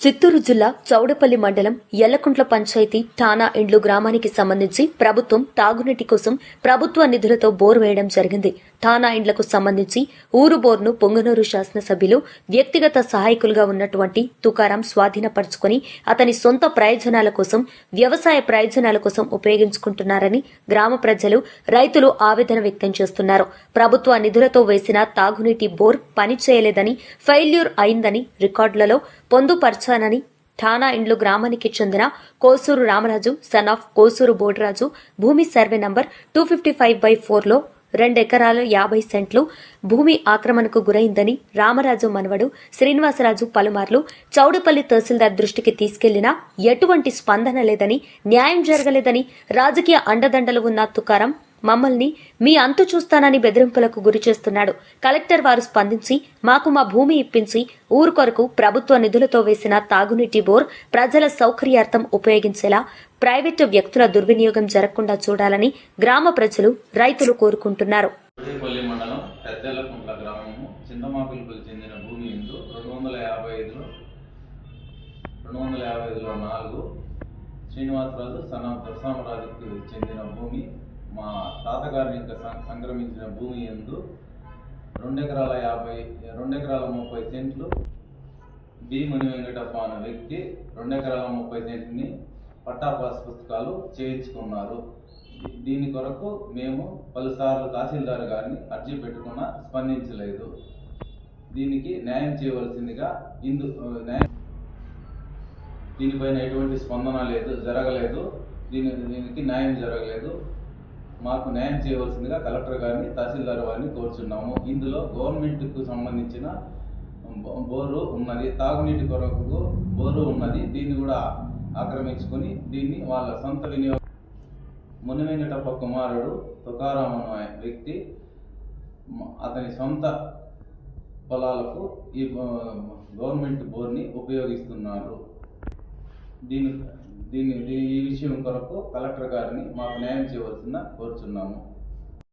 చిత్తూరు జిల్లా చౌడపల్లి మండలం ఎల్లకుంట్ల పంచాయతీ ఠానా ఇండ్లు గ్రామానికి సంబంధించి ప్రభుత్వం తాగునీటి కోసం ప్రభుత్వ నిధులతో బోర్ వేయడం జరిగింది. ఠానా ఇండ్లకు సంబంధించి ఊరు బోర్ను పొంగనూరు శాసనసభ్యులు వ్యక్తిగత సహాయకులుగా ఉన్నటువంటి తుకారాం స్వాధీనపరుచుకుని అతని సొంత ప్రయోజనాల కోసం వ్యవసాయ ప్రయోజనాల కోసం ఉపయోగించుకుంటున్నారని గ్రామ ప్రజలు రైతులు ఆవేదన వ్యక్తం చేస్తున్నారు. ప్రభుత్వ నిధులతో వేసిన తాగునీటి బోర్ పనిచేయలేదని ఫెయిల్యూర్ అయిందని రికార్డులలో పొందుపరచానని ఠానా ఇండ్లు గ్రామానికి చెందిన కోసూరు రామరాజు సన్ ఆఫ్ కోసూరు బోడరాజు భూమి survey number two fifty five by ఫోర్లో రెండెకరాలు యాభై సెంట్లు భూమి ఆక్రమణకు గురైందని రామరాజు మనవడు శ్రీనివాసరాజు పలుమార్లు చౌడపల్లి తహసీల్దార్ దృష్టికి తీసుకెళ్ళినా ఎటువంటి స్పందన లేదని న్యాయం జరగలేదని రాజకీయ అండదండలు ఉన్న తుకారం మమ్మల్ని మీ అంతు చూస్తానని బెదిరింపులకు గురి చేస్తున్నాడు. కలెక్టర్ వారు స్పందించి మాకు మా భూమి ఇప్పించి ఊరు కొరకు ప్రభుత్వ నిధులతో వేసిన తాగునీటి బోర్ ప్రజల సౌకర్యార్థం ఉపయోగించేలా ప్రైవేటు వ్యక్తుల దుర్వినియోగం జరగకుండా చూడాలని గ్రామ ప్రజలు రైతులు కోరుకుంటున్నారు. రెండు వందల యాభై ఐదులో నాలుగు శ్రీనివాసరాజు సన దర్శనరాజుకు చెందిన భూమి మా తాతగారిని ఇంకా సం- సంక్రమించిన భూమి ఎందు రెండు ఎకరాల యాభై రెండు ఎకరాల ముప్పై సెంట్లు భీముని వెంకటప్ప అనే వ్యక్తి రెండు ఎకరాల ముప్పై సెంట్ని పట్టా పాస్ పుస్తకాలు చేయించుకున్నారు. దీని కొరకు మేము పలుసార్లు తహసీల్దార్ గారిని అర్జీ పెట్టుకున్నా స్పందించలేదు. దీనికి న్యాయం చేయవలసిందిగా ఇందు న్యాయం దీనిపైన ఎటువంటి స్పందన లేదు జరగలేదు. దీని దీనికి న్యాయం జరగలేదు. మాకు న్యాయం చేయవలసిందిగా కలెక్టర్ గారిని తహసీల్దార్ వారిని కోరుచున్నాము. ఇందులో గవర్నమెంట్కు సంబంధించిన బోరు ఉన్నది తాగునీటి కొరకు బోరు ఉన్నది. దీన్ని కూడా ఆక్రమించుకొని దీన్ని వాళ్ళ సొంత వినియోగం ముని వెంకటప్ప కుమారుడు తుకారాం అనే వ్యక్తి అతని సొంత పొలాలకు ఈ గవర్నమెంట్ బోర్ని ఉపయోగిస్తున్నారు. దీని దీని దీ- ఈ విషయం కొరకు కలెక్టర్ గారిని మాకు న్యాయం చేయవలసిన కోరుచున్నాము.